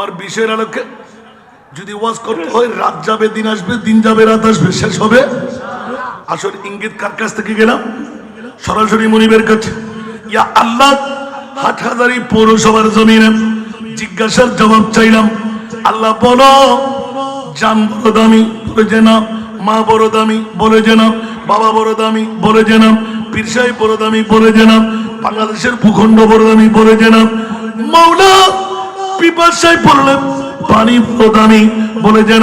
আমার বিষয়ের আলোকে যদি ওয়াজ করতে হয়, রাত যাবে, দিন আসবে, দিন যাবে, রাত আসবে, শেষ হবে। আসল ইঙ্গিত কার কাছ থেকে গেলাম? সরাসরি মনিবের কাছে। ইয়া আল্লাহ, হাটহাজারি পৌরসভার জমিনে জিজ্ঞাসার জবাব চাইলাম। আল্লাহ বলো, জান বড় দামি, বলে যে না। মা বড় দামি, বলে যে না। বাবা বড় দামি, বলে যে না। পীরসাই বড় দামি, বলে যে না। বাংলাদেশের ভূখণ্ড বড় দামি, বলে যে না। মাওলা পিপাসায় পড়লে পানি দামি বলে, যে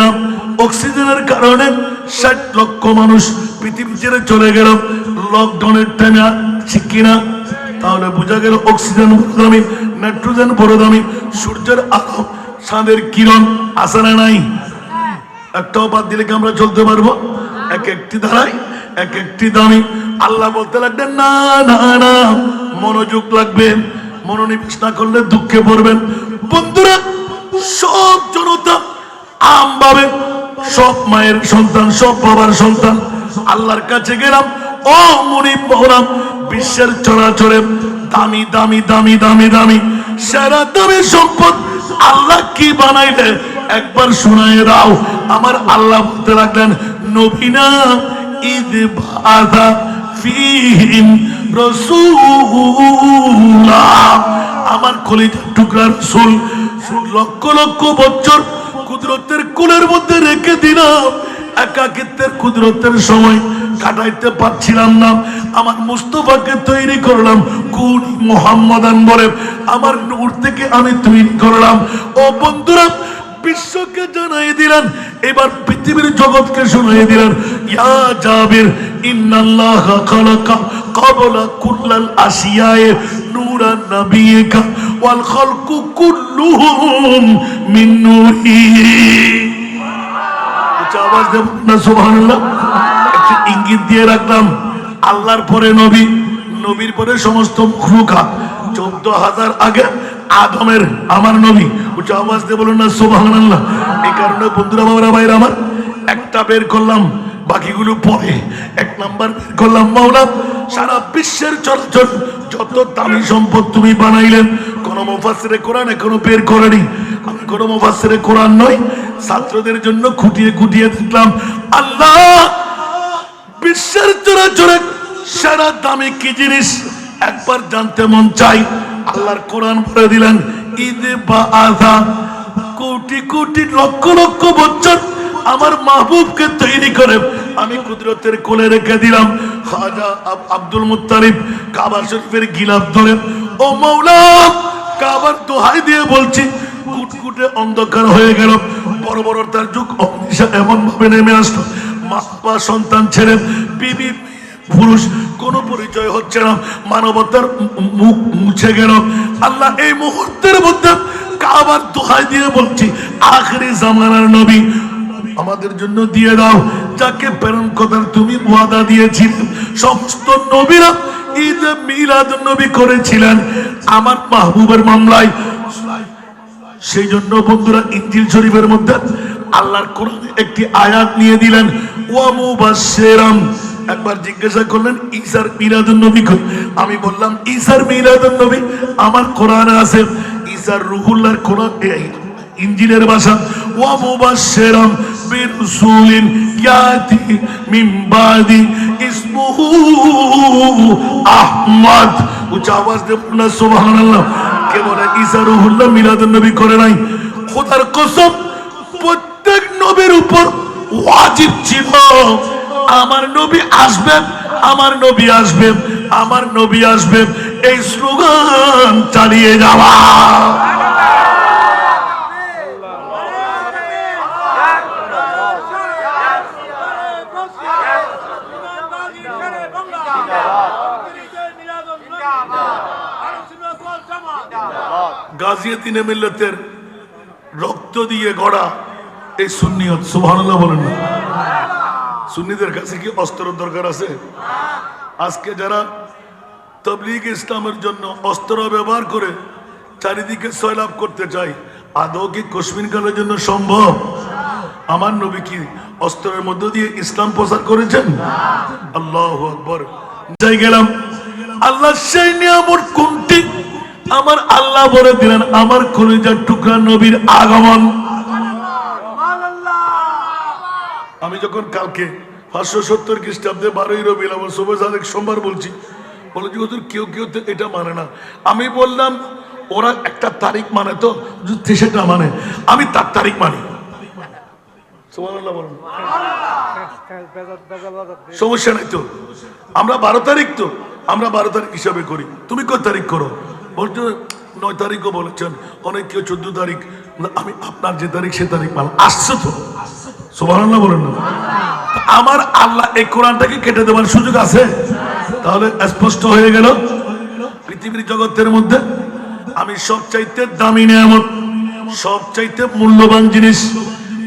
অক্সিজেনের কারণে ষাট লক্ষ মানুষ পৃথিবী ছেড়ে চলে গেল। লকডাউনের টাইমে ঠিক কিনা তাহলে বোঝা গেল অক্সিজেন বড় নাইট্রোজেন বড় দামি সূর্যের আলো চাঁদের কিরণ আসে না নাই? একটাও বাদ দিলে কি আমরা চলতে পারব? এক একটি ধারায় এক একটি দামি। আল্লাহ বলতে লাগবেন না না না, মনোযোগ লাগবে মনোনিবেশ না করলে দুঃখে পড়বেন। বন্ধুরা, সব জনতা আম ভাবে সব মায়ের সন্তান, সব বাবার সন্তান। আল্লাহর কাছে গেলাম ও মনিব মহরাম বিশ্বের চরাচরে দামি দামি দামি দামি দামি, সারা, দামি সম্পদ আল্লাহ কি বানাইলে? একবার শোনায় দাও। আমার আল্লাহ বলতে লাগলেন, নবীনা ঈদ বাধা ফিহিম আমার কলিজার টুকরা রসুল, লক্ষ লক্ষ বছর কুদরতের কুলের মধ্যে রেখে দিলাম। একাকিত্বের কুদরতের সময় কাটাইতে পারছিলাম না। আমার মুস্তফাকে তৈরি করলাম কুল মোহাম্মদান বলে আমার নূর থেকে আমি তৈরি করলাম। ও বন্ধুরা, বিশ্বকে জানাই দিলেন, এবার পৃথিবীর জগৎকে শুনাই দিলেন। ইয়া জাবির ইন্নাল্লাহ খালাকা ক্বাবলা কুল্লাল আসিয়ায়ে নূরান নাবিয়িকা ওয়াল খালকু কুল্লুহুম মিন নূরিহি উচ্চ আওয়াজ দেব না সুবহানাল্লাহ? একটু ইঙ্গিত দিয়ে রাখলাম। আল্লাহর পরে নবী নবীর পরে সমস্ত মখলুকাত চোদ্দ হাজার আগে আদমের আমার নবী। উচ্চ আওয়াজ দিয়ে বলুন না সুবহানাল্লাহ? এই কারণে বন্ধুরা বাবারা ভাইরা আমার একটা বের করলাম। বাকিগুলো পরে এক নাম্বার বের করলাম মাওলা সারা বিশ্বের চলাচল যত দামি সম্পদ তুমি বানাইলেন, কোন মুফাসসিরে কোরআন এখনও বের করেনি। আমি কোন মুফাসসিরে কোরআন নয় ছাত্রদের জন্য খুঁটিয়ে খুঁটিয়ে দেখলাম, আল্লাহ, বিশ্বের চরাচরে সেরা দামি কি জিনিস? একবার জানতে মন চাই, আল্লাহর কোরআন পড়ে দিলেন ঈদে বা আধা কোটি কোটি লক্ষ লক্ষ বছর আমার মাহবুবকে তৈরি করে আমি কুদরতের কোলে রেখে দিলাম। খাজা আব্দুল মুত্তারিব কাবা শরীফের গিলাফ ধরে, ও মৌলা কাবার দোহাই দিয়ে বলছি, কুটকুটে অন্ধকার হয়ে গেল। বড় বড় তার যুগ এমন ভাবে নেমে আসলো। মা সন্তান ছেড়ে বিবি, পুরুষ, কোন পরিচয় হচ্ছে না। মানবতার মুখ মুছে গেল। আল্লাহ এই মুহূর্তের মধ্যে কাবার দোহাই দিয়ে বলছি, আখরি জামানার নবী আমাদের জন্য দিয়ে দাও। যাকে প্রেরণ কথার তুমি ওয়াদা দিয়েছিলে। সমস্ত নবীরা ঈদ মিলাদ নবী করেছিলেন। আমার মাহবুবের মামলায়। সেই জন্য বন্ধুরা ইঞ্জিল শরীফের মধ্যে আল্লাহর কোরআনে একটি আয়াত নিয়ে দিলেন, ওয়া মুবাশশিরাম। একবার জিজ্ঞাসা করলেন ঈসার মিলাদুন নবী কই? আমি বললাম ঈসার মিলাদুন নবী আমার কোরআনে আছে। ঈসার রুহুল্লাহর কোরআন এই ইঞ্জিলের ভাষা, ওয়া বিরসুলিন ইয়াতি মিন বাদি ইসমুহু আহমদ উচ্চ আওয়াজ দেব না, সুবহানাল্লাহ। ঈসা রুহুল্লাহ মিলাদুন নবী করে নাই। খোদার কসম, প্রত্যেক নবীর উপর ওয়াজিব ছিল। আমার নবী আসবেন, আমার নবী আসবেন, আমার নবী আসবেন। এই স্লোগান চালিয়ে যাওয়া। গাজিয়াতিনে মিল্লতের রক্ত দিয়ে গড়া এই সুন্নিয়ত, সুবহানাল্লাহ বলেন না। সুন্নিদের কাছে কি অস্ত্রের দরকার আছে? আজকে যারা তবলিগ ইসলামের জন্য অস্ত্র ব্যবহার করে চারিদিকে সয়লাভ করতে চাই আদৌ কি কালের জন্য সম্ভব? আমার নবী কি অস্ত্রের মধ্য দিয়ে ইসলাম প্রচার করেছেন? আল্লাহ আকবর। যাই গেলাম। আল্লাহ সেই নিয়ামত কোনটি? আমার আল্লাহ বলে দিলেন, আমার কলিজার টুকরা নবীর আগমন। আমি যখন কালকে পাঁচশো সত্তর খ্রিস্টাব্দে বারোই রবি আমার সাদেক সোমবার বলছি, বলে যে ওদের কেউ কেউ এটা মানে না। আমি বললাম, ওরা একটা তারিখ মানে তো সেটা মানে। আমি তার তারিখ মানি। সমস্যা নাই তো। আমরা বারো তারিখ তো, আমরা বারো তারিখ হিসাবে করি। তুমি কত তারিখ করো? বলছো নয় তারিখও বলেছেন, অনেক কেউ চোদ্দ তারিখ আমি আপনার যে তারিখ, সে তারিখ মাল আসছে তো। সুবহানাল্লাহ বলেন না। আমার আল্লাহ এই কোরআনটাকে কেটে দেওয়ার সুযোগ আছে? তাহলে স্পষ্ট হয়ে গেল, পৃথিবীর জগতের মধ্যে আমি সবচাইতে দামি নিয়ামত, সবচাইতে মূল্যবান জিনিস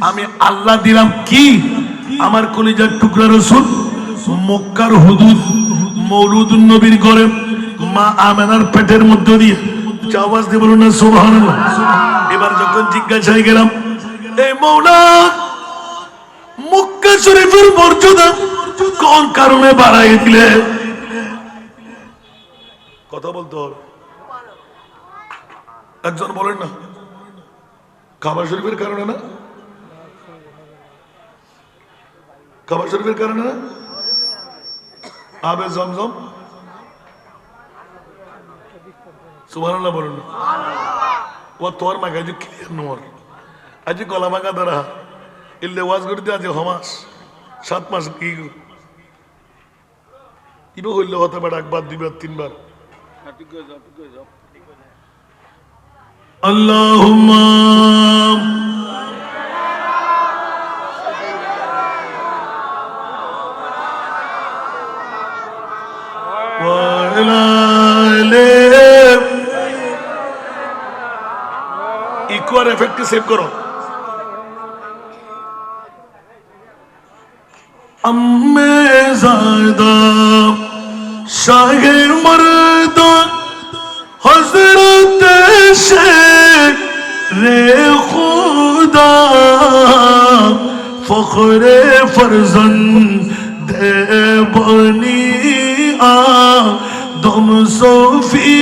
আমি আল্লাহ দিলাম কি? আমার কলিজার টুকরা রসুল মক্কার হুদুদ মৌলুদ নবীর ঘরে মা আমেনার পেটের মধ্যে দিয়ে আওয়াজ দিয়ে বলুন না, সুবহানাল্লাহ। এবার যখন জিজ্ঞাসায় গেলাম, এই মৌলা, মক্কা শরীফের মর্যাদা কোন কারণে বাড়াই দিলে? কথা বলতে একজন বলেন না, কাবা শরীফের কারণে না? কাবা শরীফের কারণে না? আবে জমজম সুবহানাল্লাহ বলুন। ও তোর মাগা যে ক্লিয়ার নোর? আজি গলা মাগা দ্বারা ইল্লে ওয়াজ করে দিয়ে আজি হমাস। সাত মাস কি ইবে হইলে হতে পারে একবার দুইবার তিনবার। আল্লাহুম্মা সেভ করো امے زیادہ شاہ مرد حضرت شیخ رے خدا فخر فرزند بنی آ دم صوفی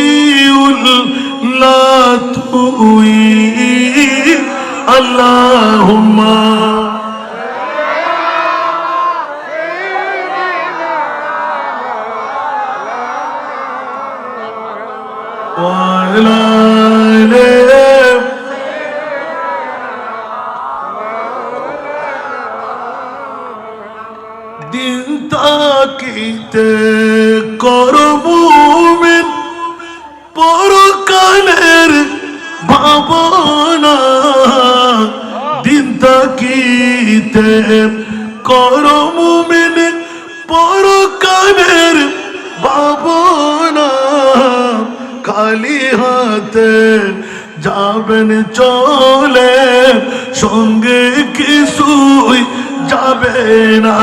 اللہ توئی اللهم وعلى দিন তাকিতে করব পরকালের ভাবনা। তাকিতে করমুমিন পরকালের ভাবনা খালি হাতে যাবেন চলে সঙ্গে কিছুই যাবে না।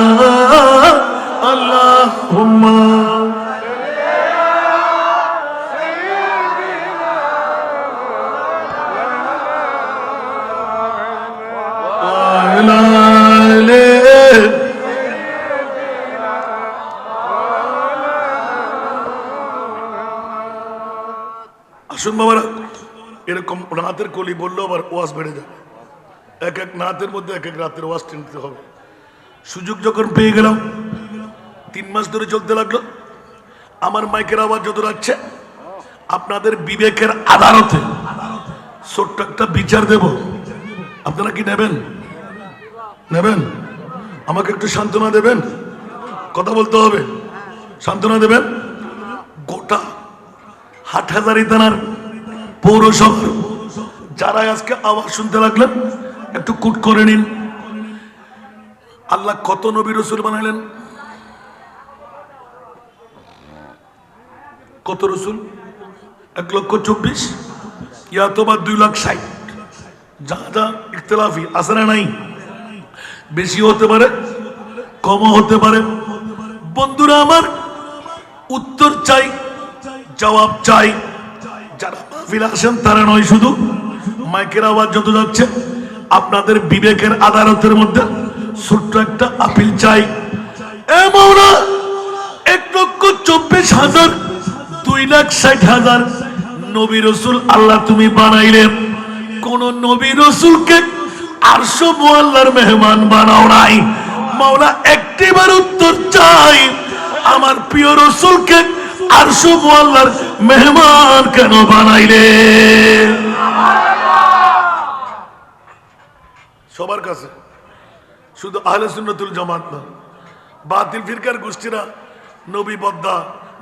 আল্লাহ আসুন এরকম রাতের কলি বললেও আবার ওয়াজ বেড়ে যায় এক এক নাতের মধ্যে এক এক রাতের ওয়াজ টেনতে হবে। সুযোগ যখন পেয়ে গেলাম, তিন মাস ধরে চলতে লাগল। আমার মাইকের আওয়াজ যত রাখছে, আপনাদের বিবেকের আদালতে ছোট্ট একটা বিচার দেব। আপনারা কি নেবেন? নেবেন? আমাকে একটু সান্ত্বনা দেবেন? কথা বলতে হবে? সান্ত্বনা দেবেন? গোটা হাটহাজারি থানার পৌরসভার যারা আজকে আওয়াজ শুনতে লাগলেন, একটু কুট করে নিন। আল্লাহ কত নবী রসুল বানাইলেন। কত রসুল? এক লক্ষ চব্বিশ? ইয়া তো দুই লাখ ষাট। যা যা ইখতলাফি, আছে না নাই? বেশি হতে পারে, কমও হতে পারে। বন্ধুরা আমার, উত্তর চাই, জবাব চাই। যারা মাহফিল আসেন, তারা নয় শুধু। মাইকের আওয়াজ যত যাচ্ছে, আপনাদের বিবেকের আদালতের মধ্যে ছোট্ট একটা আপিল চাই। এ মৌলা, এক লক্ষ চব্বিশ হাজার, দুই লাখ ষাট হাজার নবী রসুল আল্লাহ তুমি বানাইলেন কোন নবী রসুলকে আরশো মোয়াল্লার মেহমান বানাও নাই। মাওলা একটিবার উত্তর চাই। আমার প্রিয় রসুলকে আরশো মোয়াল্লার মেহমান কেন বানাইলে? সবার কাছে। শুধু আহলে সুন্নতুল জামাত না, বাতিল ফিরকার গোষ্ঠীরা, নবী বদ্দা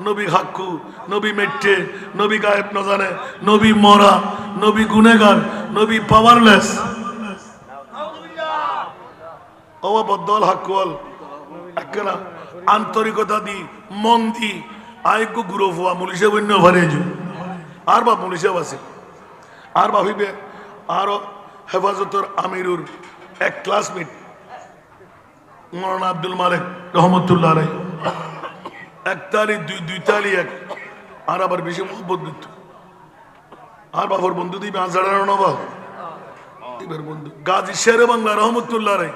নবী হাক্কু, নবী মেট্টে, নবী গায়েব নজানে নবী মরা, নবী গুনেগার নবী পাওয়ারলেস অবা বদ্দল হাক্কুয়াল, একখানা আন্তরিকতা দি, মন দি আয়কু গুরু ফুয়া মুলিশে বন্য ভরে যু। আর বা মুলিশে বাসে। আর ভাবিবে আরও হেফাজতর আমিরুর এক ক্লাসমেট মৌলানা আব্দুল মালিক রহমতুল্লাহ রাই এক তালি, দুই দুই তালি এক। আর আবার বেশি মহব্বত দিত। আর বাবার বন্ধু দিবে আজাড়ানো নবা এবার বন্ধু, গাজী শেরে বাংলা রহমতুল্লাহ রাই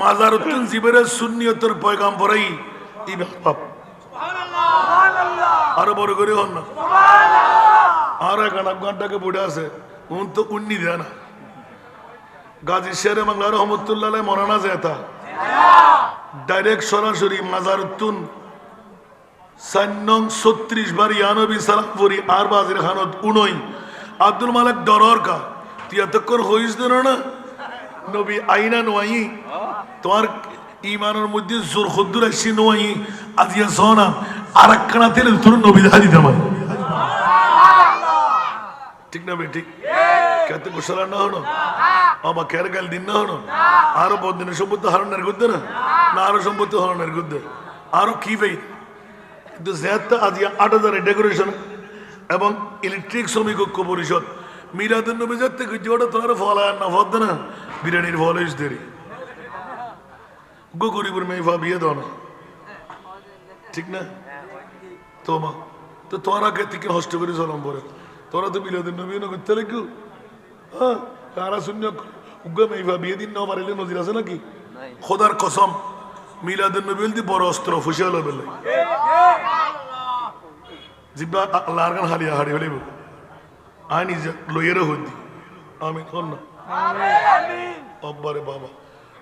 মাজার উত্তন জিবের সুন্নিয়তর পয়গাম পরাই ইবে বাপ। আরও বড় করে হন না। আর এক ঘন্টাকে পড়ে আছে। উন তো উন্নি দেয় না। গাজী শেরে বাংলা রহমতুল্লাহ মরানা জেতা। ডাইরেক্ট সরাসরি মাজারতুন সান্নং ছত্রিশ বার ইয়ানবী সালাম ফরি আর বাজির খানত উনই। আব্দুল মালিক ডরর কা তুই এতক্ষণ হইস না নবী আইনা নোয়াই। তোমার ইমানের মধ্যে জোর খদ্দুর আসছি নোয়াই আজিয়া সহনা আর একখানা তেলে তোর নবী দেখা দিতে আমার। ঠিক না বে, ঠিক? কেতে গোসলা না হনো বাবা কের গাল দিন না হনো আরও বদিনের সম্পত্তি হারণের গুদ্দে না? না, আরও সম্পত্তি হারণের গুদ্দে। আরও কি ভাই কিন্তু যেহেতু আজ আট হাজারের ডেকোরেশন এবং ইলেকট্রিক শ্রমিক ঐক্য পরিষদ মিরাদুল নবী যাতে যেটা তোমার ফল আর না, ফল না বিরিয়ানির ফল দেরি। গো গরিবের মেয়ে ফা বিয়ে দাও না ঠিক না তোমা তো তোরা কে থেকে হস্ত করে চলম পরে তোরা তো নবী না করতে লাগু হ্যাঁ শূন্য উগ্র মেয়ে ফা বিয়ে দিন না পারিলে নজির আছে নাকি খোদার কসম মিলাদুল নবী বলতে বড় অস্ত্র ফুসিয়ালো বেলে জিব্বা আল্লাহর গান হারিয়া হারি হলিব আনি লইয়ের হদি আমি হন না অব্বারে বাবা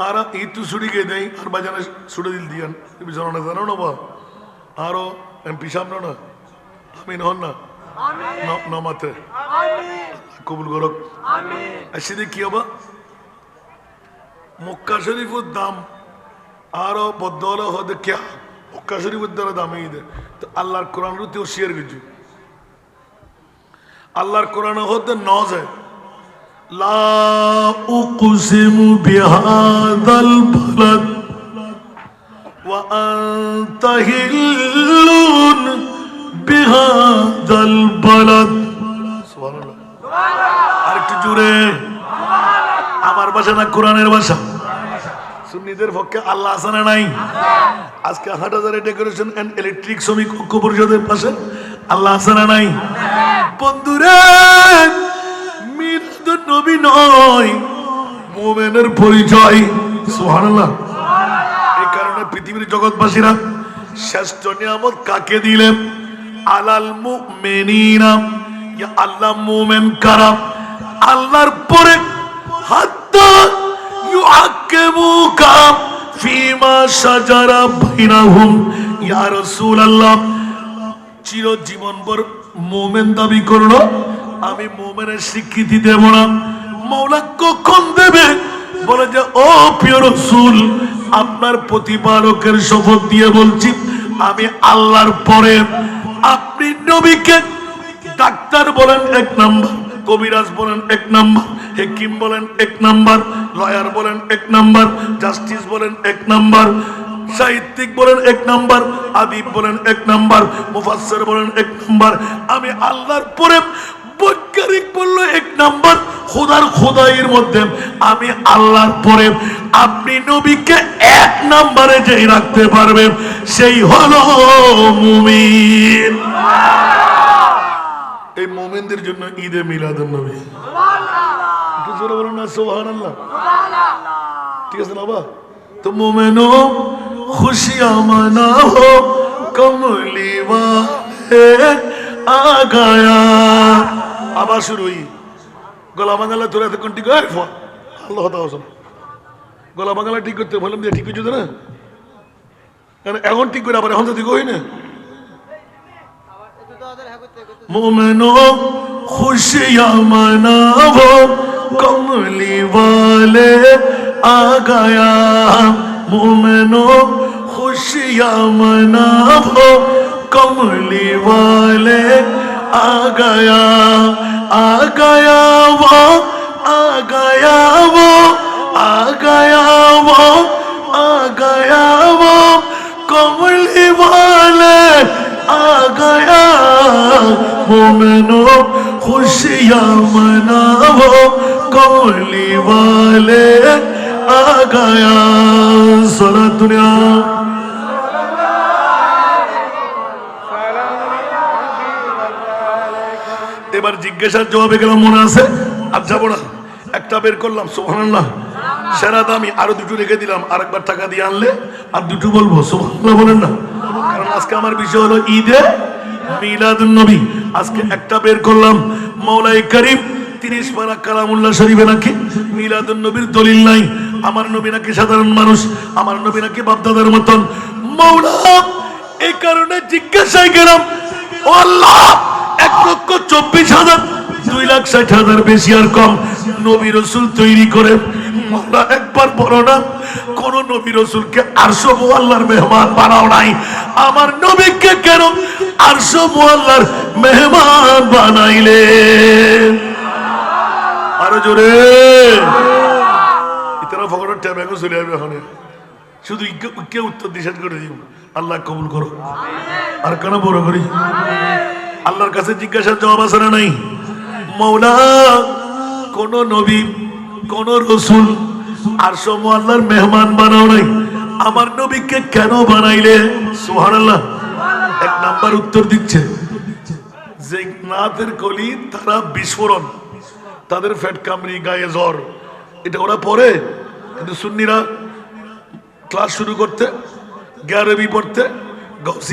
আরা তো ছুটি গিয়ে দেয় আর বাজানে ছুটে দিল দিয়ান তুমি জানো না জানো না বা আরও এমপি সামনে না আমি নহন না নমাতে কবুল করক কি হবা মক্কা শরীফের দাম আরও বদল হতে কে মক্কা শরীফের দ্বারা দামে ঈদে তো আল্লাহর কোরআন রুতেও শেয়ার কিছু আল্লাহর কোরআন হতে ন যায় لا أقسم بهذا البلد وأنت هل بهذا البلد سبحان الله আরেকটু জুড়ে আমার ভাষা না কোরআনের ভাষা সুন্নিদের পক্ষে আল্লাহ আসানা নাই আজকে হাট হাজারের ডেকোরেশন এন্ড ইলেকট্রিক শ্রমিক ঐক্য পরিষদের পাশে আল্লাহ আসানা নাই বন্ধুরে মোমেনের পরিচয়। সুবহানাল্লাহ। এই কারণে পৃথিবীর জগৎবাসীরা, শ্রেষ্ঠ নিয়ামত কাকে দিলেন আলাল ইয়া আল্লাহ মুমিন কারা? আল্লাহর পরে হাত্তা ইউআকিবুকা ফিমা বাইনাহুম। ইয়া রাসূলুল্লাহ মোমেন দাবি করল আমি মোমেনের স্বীকৃতি দেব না। মৌলা কখন দেবে? বলে যে, ও প্রিয় রসুল, আপনার প্রতিপালকের শপথ দিয়ে বলছি, আমি আল্লাহর পরে আপনি নবীকে ডাক্তার বলেন এক নাম্বার, কবিরাজ বলেন এক নাম্বার, হেকিম বলেন এক নাম্বার, লয়ার বলেন এক নাম্বার, জাস্টিস বলেন এক নাম্বার, সাহিত্যিক বলেন এক নাম্বার, আদিব বলেন এক নাম্বার, মুফাসসির বলেন এক নাম্বার, আমি আল্লাহর পরে বৈজ্ঞানিক বললো এক নাম্বার খোদার খোদাইয়ের মধ্যে আমি আল্লাহর পরে আপনি নবীকে এক নাম্বারে যেই রাখতে পারবেন সেই হলো মুমিন এই মোমেনদের জন্য ঈদে মিলাদুন নবী একটু জোরে বলুন না সুবহানাল্লাহ ঠিক আছে না বাবা তো মোমেনো খুশিয়াं मनाओ कमली वाले आ गया আবার শুরু হই গলা বাঙালা তোরা এতক্ষণ ঠিক হয় আল্লাহ কথা হোসেন গলা বাঙালা ঠিক করতে বললাম যে ঠিক করছো তো না কারণ এখন ঠিক করে আবার এখন তো ঠিক হই না मोमनो खुशियाँ मनाओ कमली वाले आ गया मोमनो खुशियाँ मनाओ कमली वाले आ गया आ गया वो आ गया वो आ गया वो आ गया वो कमली वाले आ गया मोमनो खुशियाँ मनाओ कमली वाले आ गया सारा दुनिया জিজ্ঞাসার জবাবে গেলাম মনে আছে? আর যাব না একটা বের করলাম সোহানাল্লাহ সেরা দামি, আরও দুটো রেখে দিলাম, আরেকবার টাকা দিয়ে আনলে আর দুটো বলব সোহানাল্লাহ বলেন না। কারণ আজকে আমার বিষয় হলো ঈদে মিলাদুন নবী আজকে একটা বের করলাম মৌলাই করিম, তিরিশ পারা কালামুল্লাহ শরীফে নাকি মিলাদুন নবীর দলিল নাই। আমার নবী নাকি সাধারণ মানুষ, আমার নবী নাকি বাপদাদার মতন। মৌলা এই কারণে জিজ্ঞাসায় গেলাম, ও আল্লাহ! এক লক্ষ চব্বিশ হাজার, দুই লাখ ষাট হাজার বেশি আর কম। নবী রসুল তৈরি করে আমরা একবার বলো না, কোন নবী রসুলকে আরশো মোয়াল্লার মেহমান বানাও নাই। আমার নবীকে কেন আরশো মোয়াল্লার মেহমান বানাইলে? আরও জোরে। ইতারা ফকরের ট্যাব চলে যাবে এখন শুধু ইকে উত্তর দিশান করে দিও। আল্লাহ কবুল করো। আর কেন বড় করি? আল্লাহর কাছে জিজ্ঞাসার জবাব আছে না নাই? মৌলা, কোন নবী, কোন রসুল, আর সম আল্লাহর মেহমান বানাও নাই। আমার নবীকে কেন বানাইলে? সোহান আল্লাহ এক নাম্বার উত্তর দিচ্ছে, যে নাথের কলি তারা বিস্ফোরণ, তাদের ফ্যাট কামড়ি, গায়ে জ্বর। এটা ওরা পড়ে, কিন্তু সুন্নিরা ক্লাস শুরু করতে, গ্যারবি পড়তে গৌসিয়া